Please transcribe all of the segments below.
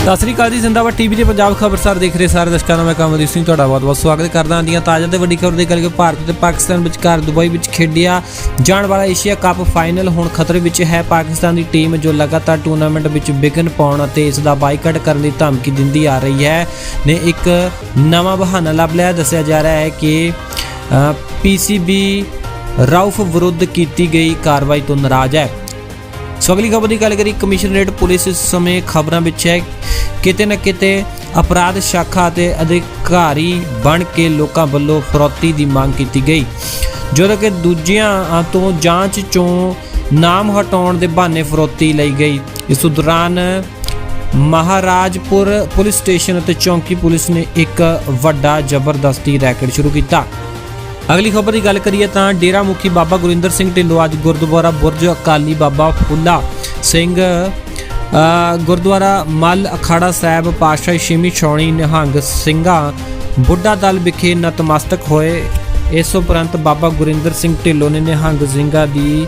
ਸਤਿ ਸ੍ਰੀ ਅਕਾਲ ਜੀ, ਜ਼ਿੰਦਾਬਾਦ ਟੀਵੀ ਦੇ ਪੰਜਾਬ ਖਬਰਸਾਰ ਦੇਖ ਰਹੇ ਸਾਰੇ ਦਰਸ਼ਕਾਂ ਨੂੰ ਮੈਂ ਕਮਲਦੀਪ ਸਿੰਘ, ਤੁਹਾਡਾ ਬਹੁਤ-ਬਹੁਤ ਸਵਾਗਤ ਕਰਦਾ ਹਾਂ। ਦੀਆਂ ਤਾਜ਼ਾ ਤੇ ਵੱਡੀ ਖਬਰ ਦੇ ਕਰਕੇ ਭਾਰਤ ਤੇ ਪਾਕਿਸਤਾਨ ਵਿਚਕਾਰ ਦੁਬਈ ਵਿੱਚ ਖੇਡਿਆ ਜਾਣ ਵਾਲਾ ਏਸ਼ੀਆ ਕੱਪ ਫਾਈਨਲ ਹੁਣ ਖਤਰੇ ਵਿੱਚ ਹੈ। ਪਾਕਿਸਤਾਨ ਦੀ ਟੀਮ ਜੋ ਲਗਾਤਾਰ ਟੂਰਨਾਮੈਂਟ ਵਿੱਚ ਵਿਘਨ ਪਾਉਣ ਅਤੇ ਇਸ ਦਾ ਬਾਈਕਾਟ ਕਰਨ ਦੀ ਧਮਕੀ ਦਿੰਦੀ ਆ ਰਹੀ ਹੈ, ਨੇ ਇੱਕ ਨਵਾਂ ਬਹਾਨਾ ਲੱਭ ਲਿਆ। ਦੱਸਿਆ ਜਾ ਰਿਹਾ ਹੈ ਕਿ ਪੀਸੀਬੀ ਰਾਉਫ ਵਿਰੁੱਧ ਕੀਤੀ ਗਈ ਕਾਰਵਾਈ ਤੋਂ ਨਾਰਾਜ਼ ਹੈ। ਸੋ ਅਗਲੀ ਖਬਰ ਦੀ ਗੱਲ ਕਰੀ ਕਮਿਸ਼ਨਰੇਟ ਪੁਲਿਸ ਇਸ ਸਮੇਂ ਖਬਰਾਂ ਵਿੱਚ ਹੈ ਕਿਤੇ ਨਾ ਕਿਤੇ ਅਪਰਾਧ ਸ਼ਾਖਾ ਅਤੇ ਅਧਿਕਾਰੀ ਬਣ ਕੇ ਲੋਕਾਂ ਵੱਲੋਂ ਫਰੋਤੀ ਦੀ ਮੰਗ ਕੀਤੀ ਗਈ। ਜਦੋਂ ਕਿ ਦੂਜਿਆਂ ਤੋਂ ਜਾਂਚ ਚੋਂ ਨਾਮ ਹਟਾਉਣ ਦੇ ਬਹਾਨੇ ਫਰੋਤੀ ਲਈ ਗਈ। ਇਸ ਦੌਰਾਨ ਮਹਾਰਾਜਪੁਰ ਪੁਲਿਸ ਸਟੇਸ਼ਨ ਅਤੇ ਚੌਂਕੀ ਪੁਲਿਸ ਨੇ ਇੱਕ ਵੱਡਾ ਜ਼ਬਰਦਸਤੀ ਰੈਕਟ ਸ਼ੁਰੂ ਕੀਤਾ। ਅਗਲੀ ਖਬਰ ਦੀ ਗੱਲ ਕਰੀਏ ਤਾਂ ਡੇਰਾ ਮੁਖੀ ਬਾਬਾ ਗੁਰਿੰਦਰ ਸਿੰਘ ਢਿੱਲੋਂ ਅੱਜ ਗੁਰਦੁਆਰਾ ਬੁਰਜ ਅਕਾਲੀ ਬਾਬਾ ਫੁੱਲਾ ਸਿੰਘ ਗੁਰਦੁਆਰਾ ਮੱਲ ਅਖਾੜਾ ਸਾਹਿਬ ਪਾਤਸ਼ਾਹੀ ਛੇਵੀਂ ਛਾਉਣੀ ਨਿਹੰਗ ਸਿੰਘਾਂ ਬੁੱਢਾ ਦਲ ਵਿਖੇ ਨਤਮਸਤਕ ਹੋਏ। ਇਸ ਉਪਰੰਤ ਬਾਬਾ ਗੁਰਿੰਦਰ ਸਿੰਘ ਢਿੱਲੋਂ ਨੇ ਨਿਹੰਗ ਸਿੰਘਾਂ ਦੀ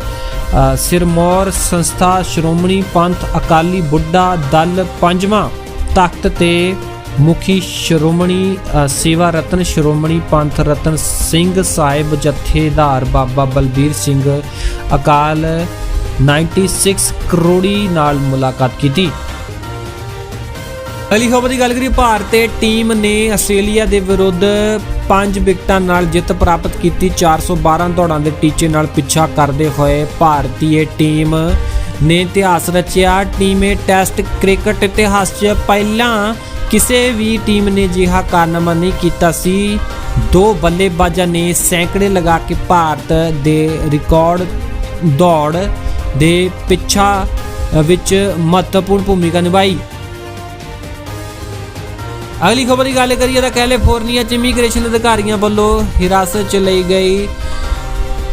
ਸਿਰਮੌਰ ਸੰਸਥਾ ਸ਼੍ਰੋਮਣੀ ਪੰਥ ਅਕਾਲੀ ਬੁੱਢਾ ਦਲ ਪੰਜਵਾਂ ਤਖਤ ਤੇ ਮੁਖੀ ਸ਼੍ਰੋਮਣੀ ਸੇਵਾ ਰਤਨ ਸ਼੍ਰੋਮਣੀ ਪੰਥ ਰਤਨ ਸਿੰਘ ਸਾਹਿਬ ਜਥੇਦਾਰ ਬਾਬਾ ਬਲਬੀਰ ਸਿੰਘ ਅਕਾਲ 96 ਕਰੋੜੀ ਨਾਲ ਮੁਲਾਕਾਤ ਕੀਤੀ। ਅਗਲੀ ਖਬਰ ਦੀ ਗੱਲ ਕਰੀਏ, ਭਾਰਤੀ ਟੀਮ ਨੇ ਆਸਟ੍ਰੇਲੀਆ ਦੇ ਵਿਰੁੱਧ 5 ਵਿਕਟਾਂ ਨਾਲ ਜਿੱਤ ਪ੍ਰਾਪਤ ਕੀਤੀ। 412 ਦੌੜਾਂ ਦੇ ਟੀਚੇ ਨਾਲ ਪਿੱਛਾ ਕਰਦੇ ਹੋਏ ਭਾਰਤੀ ਟੀਮ ਨੇ ਇਤਿਹਾਸ ਰਚਿਆ। ਟੀਮੇ ਟੈਸਟ ਕ੍ਰਿਕਟ ਇਤਿਹਾਸ 'ਚ ਪਹਿਲਾਂ ਕਿਸੇ ਵੀ ਟੀਮ ਨੇ ਅਜਿਹਾ ਕਾਰਨਾਮਾ ਨਹੀਂ ਕੀਤਾ ਸੀ। ਦੋ ਬੱਲੇਬਾਜ਼ਾਂ ਨੇ ਸੈਂਕੜੇ ਲਗਾ ਕੇ ਭਾਰਤ ਦੇ ਰਿਕਾਰਡ ਦੌੜ ਦੇ ਪਿੱਛਾ ਵਿੱਚ ਮਹੱਤਵਪੂਰਨ ਭੂਮਿਕਾ ਨਿਭਾਈ। ਅਗਲੀ ਖਬਰ ਦੀ ਗੱਲ ਕਰੀਏ ਤਾਂ ਕੈਲੀਫੋਰਨੀਆ ਚ ਇਮੀਗ੍ਰੇਸ਼ਨ ਅਧਿਕਾਰੀਆਂ ਵੱਲੋਂ ਹਿਰਾਸਤ ਚ ਲਈ ਗਈ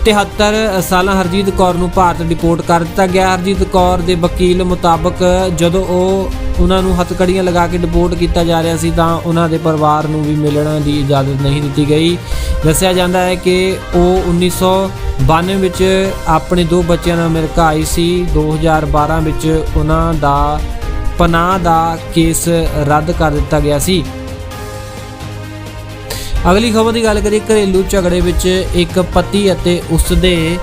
73 ਸਾਲਾਂ ਹਰਜੀਤ ਕੌਰ ਨੂੰ ਭਾਰਤ ਡਿਪੋਰਟ ਕਰ ਦਿੱਤਾ ਗਿਆ। ਹਰਜੀਤ ਕੌਰ ਦੇ ਵਕੀਲ ਮੁਤਾਬਕ ਜਦੋਂ ਉਹ ਉਹਨਾਂ ਨੂੰ ਹੱਥਕੜੀਆਂ ਲਗਾ ਕੇ ਡਿਪੋਰਟ ਕੀਤਾ ਜਾ ਰਿਹਾ ਸੀ ਤਾਂ ਉਹਨਾਂ ਦੇ ਪਰਿਵਾਰ ਨੂੰ ਵੀ ਮਿਲਣ ਦੀ ਇਜਾਜ਼ਤ ਨਹੀਂ ਦਿੱਤੀ ਗਈ। ਦੱਸਿਆ ਜਾਂਦਾ ਹੈ ਕਿ ਉਹ 1992 ਵਿੱਚ ਆਪਣੇ ਦੋ ਬੱਚਿਆਂ ਨਾਲ ਅਮਰੀਕਾ ਆਈ ਸੀ। 2012 ਵਿੱਚ ਉਹਨਾਂ ਦਾ ਪਨਾਹ ਦਾ ਕੇਸ ਰੱਦ ਕਰ ਦਿੱਤਾ ਗਿਆ ਸੀ। ਅਗਲੀ ਖਬਰ ਦੀ ਗੱਲ ਕਰੀਏ, ਘਰੇਲੂ ਝਗੜੇ ਵਿੱਚ ਇੱਕ ਪਤੀ ਅਤੇ ਉਸ ਦੇ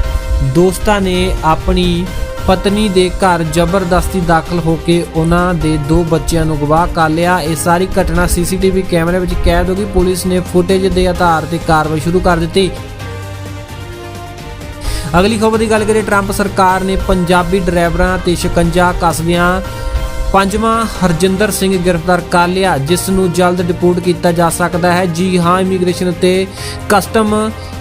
ਦੋਸਤਾਂ ਨੇ ਆਪਣੀ ਪਤਨੀ ਦੇ ਘਰ ਜ਼ਬਰਦਸਤੀ ਦਾਖਲ ਹੋ ਕੇ ਉਹਨਾਂ ਦੇ ਦੋ ਬੱਚਿਆਂ ਨੂੰ ਗਵਾਹ ਕਰ ਲਿਆ। ਇਹ ਸਾਰੀ ਘਟਨਾ ਸੀਸੀਟੀਵੀ ਕੈਮਰੇ ਵਿੱਚ ਕੈਦ ਹੋ ਗਈ। ਪੁਲਿਸ ਨੇ ਫੁਟੇਜ ਦੇ ਆਧਾਰ ਤੇ ਕਾਰਵਾਈ ਸ਼ੁਰੂ ਕਰ ਦਿੱਤੀ। ਅਗਲੀ ਖਬਰ ਦੀ ਗੱਲ ਕਰੀਏ, ਟਰੰਪ ਸਰਕਾਰ ਨੇ ਪੰਜਾਬੀ ਡਰਾਈਵਰਾਂ ਤੇ ਸ਼ਿਕੰਜਾ ਕਸਬਿਆਂ ਪੰਜਵਾਂ, ਹਰਜਿੰਦਰ ਸਿੰਘ ਗ੍ਰਿਫਤਾਰ ਕਰ ਲਿਆ ਜਿਸ ਨੂੰ ਜਲਦ ਡਿਪੋਰਟ ਕੀਤਾ ਜਾ ਸਕਦਾ ਹੈ। ਜੀ ਹਾਂ, ਇਮੀਗ੍ਰੇਸ਼ਨ ਅਤੇ ਕਸਟਮ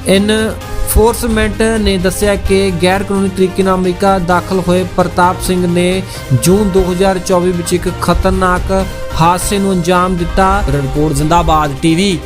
ਇਨ ਇਨਫੋਰਸਮੈਂਟ ਨੇ ਦੱਸਿਆ ਕਿ ਗੈਰ ਕਾਨੂੰਨੀ ਤਰੀਕੇ ਨਾਲ ਅਮਰੀਕਾ ਦਾਖਲ ਹੋਏ ਪ੍ਰਤਾਪ ਸਿੰਘ ਨੇ ਜੂਨ 2024 ਵਿੱਚ ਇੱਕ ਖਤਰਨਾਕ ਹਾਦਸੇ ਨੂੰ ਅੰਜਾਮ ਦਿੱਤਾ। ਰਿਪੋਰਟ ਜ਼ਿੰਦਾਬਾਦ ਟੀਵੀ।